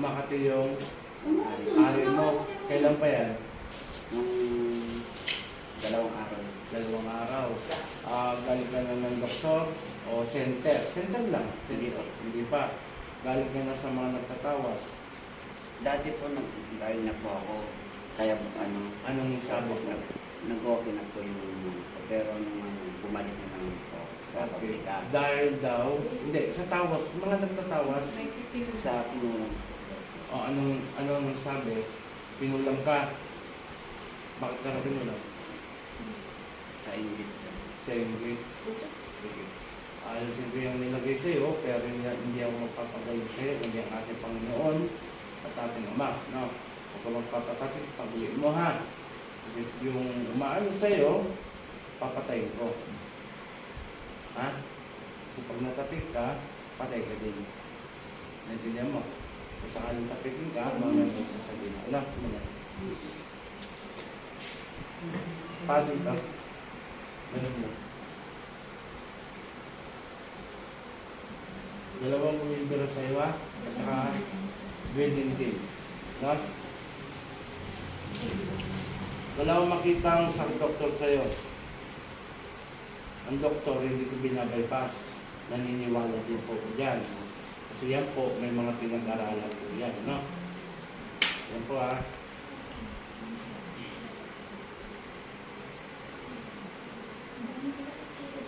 Makati yung ari mo. Kailan pa yan? Nung dalawang araw. Dalawang araw. Ah, galing ka na ng doktor o center. Center lang. Hindi pa. Hindi pa. Galing ka na sa mga nagtatawas. Dati po nag galing na po ako. Kaya ano, Anong sabi ko? nag- nag-okay na po yung ko. Pero nung ano, bumalik na naman po sa Okay. Dahil daw, hindi, sa tawas, mga nagtatawas, Sa pinulang o anong, anong sabi? Pinulam ka. Bakit ka na pinulam? sa Ingrid. Sa Ingrid. Sige. Ayusin ko yung nilagay sa'yo, pero hindi, hindi ako magpapagaling sa'yo, hindi ang ating Panginoon at ating Ama. No? Huwag ka magpapatapit, pag-uwi mo ha. Kasi yung umaano sa'yo, papatayin ko. Ha? Kasi pag natapik ka, patay ka din. Naintindihan mo? Kung sakaling tapikin ka, mamaya yung sasabihin. Ano? Ano? Pagod ka. Ganun mo. Dalawang bumibira sa iwa at saka wedding day. No? Wala akong makitang sa doktor sa'yo. Ang doktor hindi ko binabypass. Naniniwala din po ko dyan. Kasi yan po, may mga pinag-aralan po yan. No? Yan po ah.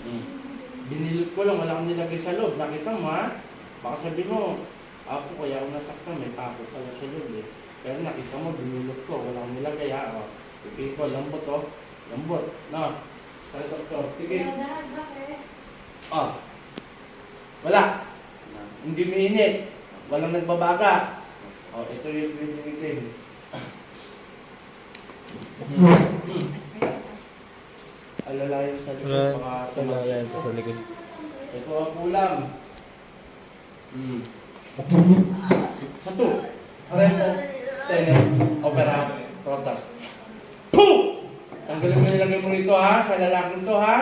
Hmm. Binilot ko lang, wala kang nilagay sa loob. Nakita mo ha? Baka sabi mo, ako kaya ako nasaktan, may pako pala sa loob eh. Pero nakita mo, binilot ko, wala kang nilagay ha. O, Pipili ko, lambot oh. Lambot. No. Sa doktor. Sige. Oh. Wala. Hindi mainit. Walang nagbabaga. Oh, ito yung pinilitin. Hmm. Alala yung sa likod, Wala, baka wala tumakbo. yan sa likod. Ito ang ulam. Hmm. Sa to. Rento. Tene. Opera. Protas. Puh! Tanggalin mo nilagay mo rito ha. Sa lalaking to ha.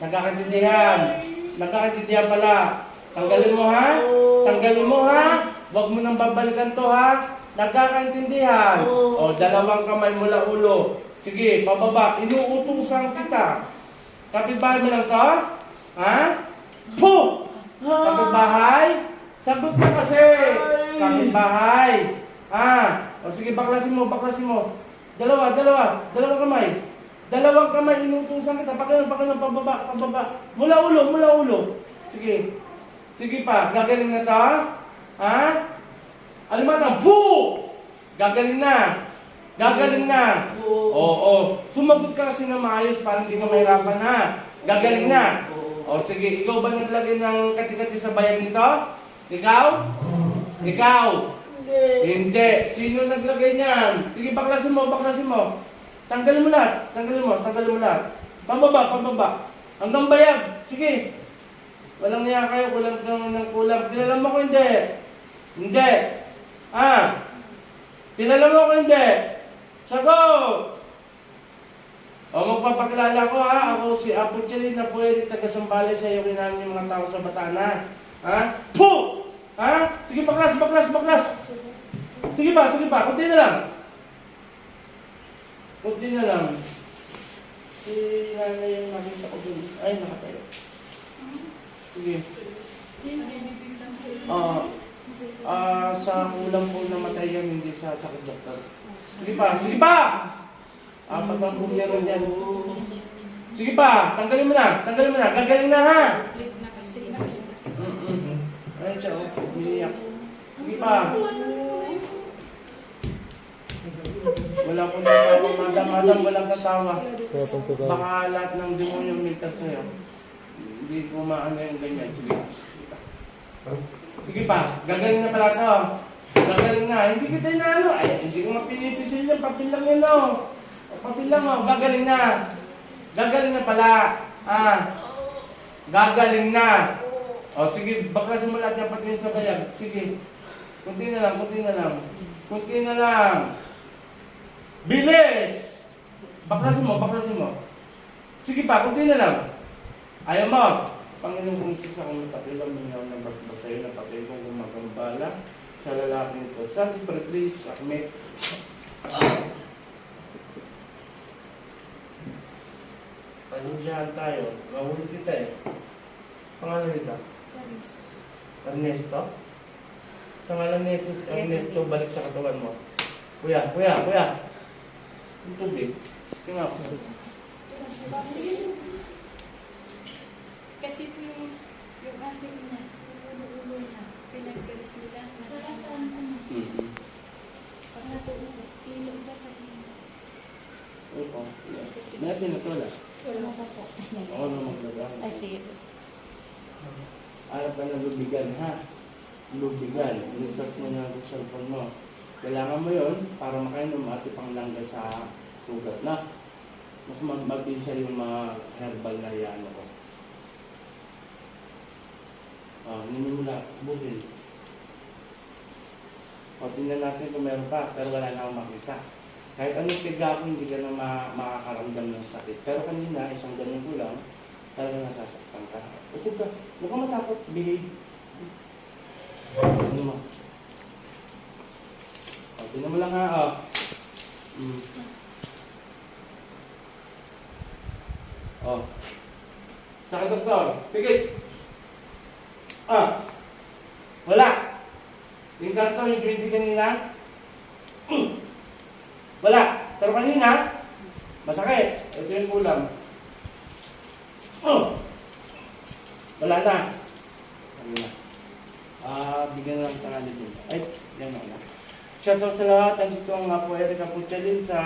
Nagkakaintindihan. Nagkakaintindihan pala. Tanggalin mo ha. Tanggalin mo ha. Huwag mo nang babalikan to ha. Nagkakaintindihan. O, dalawang kamay mula ulo. Sige, pababa. Inuutusan kita. Kapitbahay mo lang to? Ha? Puh! Kapitbahay? Sagot ka kasi! Kapitbahay! Ah, o sige, baklasin mo, baklasin mo. Dalawa, dalawa, dalawang kamay. Dalawang kamay, inutusan kita. Pagano, pagano, pababa, pababa. Mula ulo, mula ulo. Sige. Sige pa, gagaling na to? Ha? Alimata, bu! Gagaling na. Gagaling na. Oo, oo. Sumagot ka kasi na maayos para hindi ka mahirapan na. Gagaling na. O sige, ikaw ba naglagay ng kati-kati sa bayan nito? Ikaw? Ikaw? Hindi. Sino naglagay niyan? Sige, baklasin mo, baklasin mo. Tanggalin mo lahat. Tanggalin mo, tanggalin mo lahat. Pababa, pababa. Hanggang bayag. Sige. Walang niya kayo, kulang ng, ng kulang. Kilala mo ko hindi. Hindi. Ah. Kilala mo ko hindi. Sagot! O magpapakilala ko ha, ako si Apo Chelin na pwede taga-sambali sa iyo kinamin yung mga tao sa Batana. Ha? Puh! Ha? Sige baklas, baklas, baklas! Sige pa, sige pa, kunti na lang. Kunti na lang. Si nanay yung nakita ko dun. Ay, nakatayo. Sige. Ah, ah, sa ulam po namatay yan, hindi sa sakit doktor. Sige pa, sige pa! Apat ang bulyaro niyan. Sige pa, tanggalin mo na, tanggalin mo na, gagaling na ha! Ayun siya, oh, umiiyak. Sige pa. Wala po na tawa, madam, madam, walang tukaw. Baka lahat ng demonyo mintas sa'yo. Hindi ko maano yung ganyan. Sige. Sige pa, gagaling na pala to. Gagaling na. Hindi kita inaano. Ay, hindi ko mapinipisil yan. Papel lang yan, no. Papel lang, oh. Gagaling na. Gagaling na pala. Ah. Gagaling na. O, sige, baklasin mo lahat yan pati yung sa bayag. Sige. Kunti na lang, kunti na lang. Kunti na lang. Bilis! Baklasin mo, baklasin mo. Sige pa, kunti na lang. Ayaw mo. Panginoon kong isa sa kong tapilang mingaw ng basbas sa'yo na patay kong gumagambala. sa lalaki ito. San Patrice Ahmed. Panunjahan tayo. Mahuli kita eh. Pangalan nito? Ernesto? Sa ngalan ni Jesus, Ernesto, balik sa katawan mo. Kuya, kuya, kuya. Yung tubig. Tingnan ko. Kasi po yung, yung ating niya, yung ulo-ulo niya, pinagkalis nila na Mm-hmm. para po ilog ba sa inyo. Oo. Nasa na to na. Wala pa po. Ako na maglagang. Ay, sige. Arap ka ng lubigan, ha? Lubigan. Research mo na sa cellphone mo. Kailangan mo yon para makainom at ipanglangga sa sugat na. Mas mag- mabisa yung mga herbal na yan ako. Ah, hindi mo na busin. O, tingnan natin kung meron pa, pero wala na akong makita. Kahit anong tiga ko, hindi ka na ma- makakaramdam ng sakit. Pero kanina, isang ganun ko lang, talaga nasasaktan ka. Usip ka, huwag ka matakot, behave. Ano mo? O, tingnan mo lang ha, o. Mm. O. Saka doktor, pigit. Ah. Wala. Yung karton, yung tea kanina. Wala. Pero kanina, masakit. Ito yung kulam. Oh! Wala na. Ano na? Ah, bigyan na lang tangan dito. Ay, yan na. Shoutout sa lahat. Andito ang mga po Erika Puchalin sa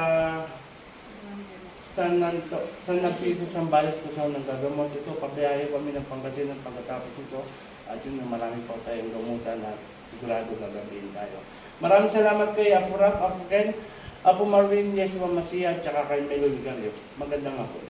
San Nanto, San Narciso, Sambales kung saan nagagamot ito. Pabiyahe kami ng Pangasinan pagkatapos ito. At yun, marami po tayong gamutan at sigurado gagabihin tayo. Maraming salamat kay Apo Rap, Apo Ken, Apo Marvin, Yes Mamasia, at saka kay Melo Ligario. Magandang hapon.